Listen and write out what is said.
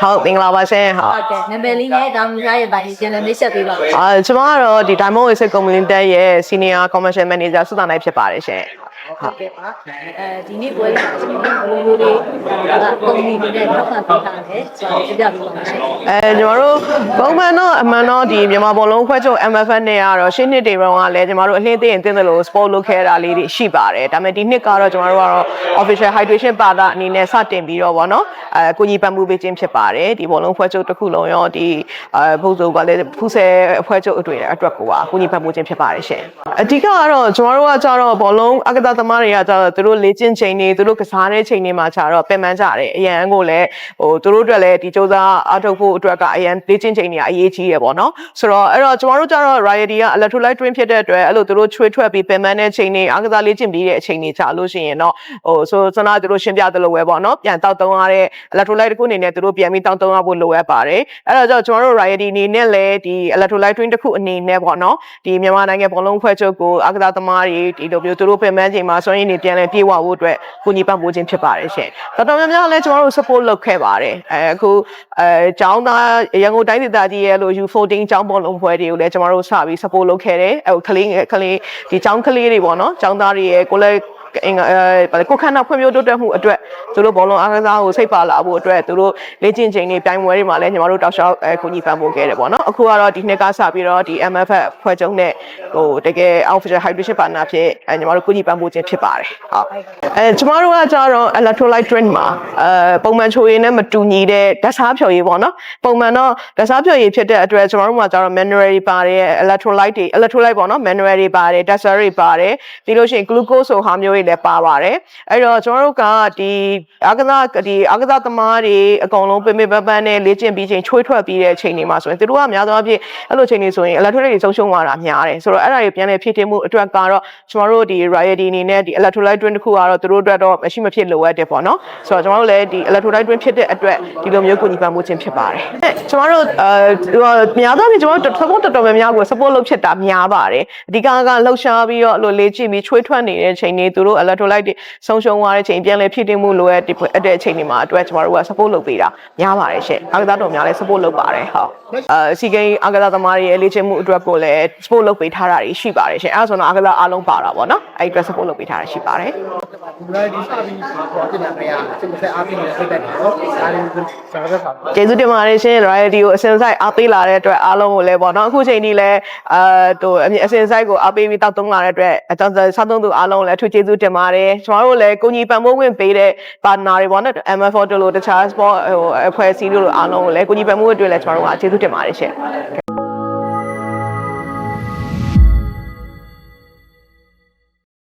ဟုတ်မင်္ဂလာပါရှင်ဟုတ်ဟုတ်ကဲ့နာမည်လေးနဲ့တောင်မြရဲ့ဗိုင်ရှင်လည်းမိတ်ဆက်ပေးပါဦးအာကျွန်မကတော့ဒီ Diamond Oasis Company တက်ရဲ့ Senior Commercial Manager စုသားနိုင်ဖြစ်ပါတယ်ရှင် ဟုတ်ကဲ့ပါအဲဒီနေ့ပွဲလေးဆိုရင်ဘလိုလိုလေးဒါကုမ္ပဏီတွေနဲ့ထောက်ခံပေးတာလေဆိုတော့ပြပြပေးပါဦးရှင်အဲကျွန်တော်တို့ပုံမှန်တော့အမှန်တော့ဒီမြန်မာဘောလုံးခွဲချုပ် MFN နဲ့ကတော့ရှင်းနှစ်တွေတုန်းကလည်းကျွန်တော်တို့အလင်းသိရင်တင်းတယ်လို့ sport လုပ်ခဲ့တာလေးတွေရှိပါတယ်ဒါပေမဲ့ဒီနှစ်ကတော့ကျွန်တော်တို့ကတော့ official hydration ပါတာအနေနဲ့စတင်ပြီးတော့ဗောနော်အဲကိုကြီးပံမှုပေးခြင်းဖြစ်ပါတယ်ဒီဘောလုံးခွဲချုပ်တစ်ခုလုံးရောဒီအဲဘုဇုံကလည်းဖူးဆဲခွဲချုပ်အတွေ့အတွက်ကိုပါကိုကြီးပံမှုခြင်းဖြစ်ပါတယ်ရှင်အဓိကကတော့ကျွန်တော်တို့ကကြတော့ဘောလုံးအကစားသမားတွေကကြတော့သူတို့လေ့ကျင့်ချိန်တွေသူတို့ကစားတဲ့ချိန်တွေမှာကြတော့ပင်ပန်းကြတယ်အရန်ကိုလည်းဟိုသူတို့အတွက်လည်းဒီစူးစမ်းအားထုတ်ဖို့အတွက်ကအရန်လေ့ကျင့်ချိန်တွေကအရေးကြီးရပေါ့နော်ဆိုတော့အဲ့တော့ကျွန်တော်တို့ကြတော့ Riot က electrolyte drink ဖြစ်တဲ့အတွက်အဲ့လိုသူတို့ချွေးထွက်ပြီးပင်ပန်းတဲ့ချိန်တွေအားကစားလေ့ကျင့်ပြီးတဲ့အချိန်တွေကြာလို့ရှိရင်တော့ဟိုဆိုစနာသူတို့ရှင်းပြတယ်လို့ပဲပေါ့နော်ပြန်တောက်သုံးရတဲ့ electrolyte တစ်ခုအနေနဲ့သူတို့ပြန်ပြီးတောက်သုံးရဖို့လိုအပ်ပါတယ်အဲ့တော့ကျွန်တော်တို့ Riot အနေနဲ့လည်းဒီ electrolyte drink တစ်ခုအနေနဲ့ပေါ့နော်ဒီမြန်မာနိုင်ငံဘောလုံးဖွဲ့ချုပ်ကိုအားကစားသမားတွေဒီလိုမျိုးသူတို့ပင်ပန်းချိန်မှာစွမ်းရည်တွေပြန်လည်ပြေဝဖို့အတွက်ကိုညီပံ့ပိုးခြင်းဖြစ်ပါတယ်ရှင်တော်တော်များများလည်းကျွန်တော်တို့ support လုပ်ခဲ့ပါတယ်အဲအခုအဲကျောင်းသားရန်ကုန်တိုင်းဒေသကြီးရဲ့လို့ U14 ကျောင်းဘောလုံးဖွဲ့တွေကိုလည်းကျွန်တော်တို့စပြီး support လုပ်ခဲ့တယ်အဲကလေးငယ်ကလေးဒီကျောင်းကလေးတွေပေါ့နော်ကျောင်းသားတွေရဲ့ကိုလည်း အင်္ဂအဲဘာလဲကိုခန္ဓာဖွံ့ဖြိုးတိုးတက်မှုအတွက်သူတို့ဘောလုံးအားကစားကိုစိတ်ပါလာဖို့အတွက်သူတို့လေ့ကျင့်ချိန်တွေပြိုင်ပွဲတွေမှာလည်းညီမတို့တောက်လျှောက်အဲခုညီပံ့ပိုးခဲ့တယ်ပေါ့နော်အခုကတော့ဒီနှစ်ကစပြီးတော့ဒီ MFF ဖွဲ့ချုပ်နဲ့ဟိုတကယ် official hydration partner ဖြစ်အဲညီမတို့ခုညီပံ့ပိုးခြင်းဖြစ်ပါတယ်ဟုတ်အဲကျမတို့ကကြတော့ electrolyte drink မှာအဲပုံမှန်ချိုရည်နဲ့မတူညီတဲ့ဓာတ်စားဖြော်ရည်ပေါ့နော်ပုံမှန်တော့ဓာတ်စားဖြော်ရည်ဖြစ်တဲ့အတွက်ကျမတို့မှာကြတော့ mineral တွေပါတယ် electrolyte တွေ electrolyte ပေါ့နော် mineral တွေပါတယ် ဓာတ်စားတွေပါတယ်ပြီးလို့ရှိရင် glucose ဆိုဟာမျိုးတွေလည်းပါပါတယ်အဲ့တော့ကျမတို့ကဒီအာကစားဒီအာကစားသမားတွေအကုန်လုံးပင်ပင်ပန်းပန်းနဲ့လေ့ကျင့်ပြီးချိန်ချွေးထွက်ပြီးတဲ့အချိန်တွေမှာဆိုရင်သူတို့ကများသောအားဖြင့်အဲ့လိုချိန်တွေဆိုရင် electrolyte တွေဆုံးရှုံးသွားတာများတယ်ဆိုတော့အဲ့ဒါတွေပြန်လည်ဖြည့်တင်းမှုအတွက်ကတော့ကျမတို့ဒီ Riot အနေနဲ့ဒီ electrolyte drink တစ်ခုကတော့သူတို့အတွက်တော့မရှိမဖြစ်လိုအပ်တယ်ပေါ့နော်ဆိုတော့ကျမတို့လည်းဒီ electrolyte drink ဖြစ်တဲ့အတွက်ဒီလိုမျိုးကိုညီပံ့မှုခြင်းဖြစ်ပါတယ်အဲ့ကျမတို့အဲများသောအားဖြင့်ကျမတို့ support တော်တော်များများကို support လုပ်ဖြစ်တာများပါတယ်အဓိကကလှုပ်ရှားပြီးတော့အဲ့လိုလေ့ကျင့်ပြီးချွေးထွက်နေတဲ့ချိန်တွေသူတို့ electrolyte တွေဆုံးရှုံးသွားတဲ့ချိန်ပြန်လည်ဖြည့်တင်းမှုလိုအပ်တဲ့အချိန်တွေမှာအတွက်ကျမတို့က support လုပ်ပေးတာများပါတယ်ရှင့်အားကစားတော်များလည်း support လုပ်ပါတယ်ဟုတ်အဲစီကိန်းအားကစားသမားတွေရဲ့လေ့ကျင့်မှုအတွက်ကိုလည်း support လုပ်ပေးထားတာတွေရှိပါတယ်ရှင်အဲဒါဆိုတော့အားကစားအားလုံးပါတာပေါ့နော်အဲ့ဒီအတွက် support လုပ်ပေးထားတာရှိပါတယ်ဒီလိုဒီစပြီးပေါ်တင်တာများစိတ်ဆက်အားဖြင့်စိတ်တက်တယ်နော်ဒါလေးစားရတဲ့ခါကျေးဇူးတင်ပါတယ်ရှင် royalty ကိုအစင်ဆိုင်အားပေးလာတဲ့အတွက်အားလုံးကိုလည်းပေါ့နော်အခုချိန်ကြီးလည်းအာဟိုအစင်ဆိုင်ကိုအားပေးပြီးတောက်သုံးလာတဲ့အတွက်အကြောင်းစားသုံးသူအားလုံးလည်းအထူးကျေးဇူးတင်ပါတယ်ကျွန်တော်တို့လည်းကိုကြီးပံ့ပိုးဝင်ပေးတဲ့ partner တွေပေါ့နော် MF4 တို့လိုတခြား sport ဟိုအဖွဲ့အစည်းတို့လိုအားလုံးကိုလည်းကိုကြီးပံ့ပိုးအတွက်လည်းကျွန်တော်တို့ကကျေးဇူးတင်ပါတယ်ရှင်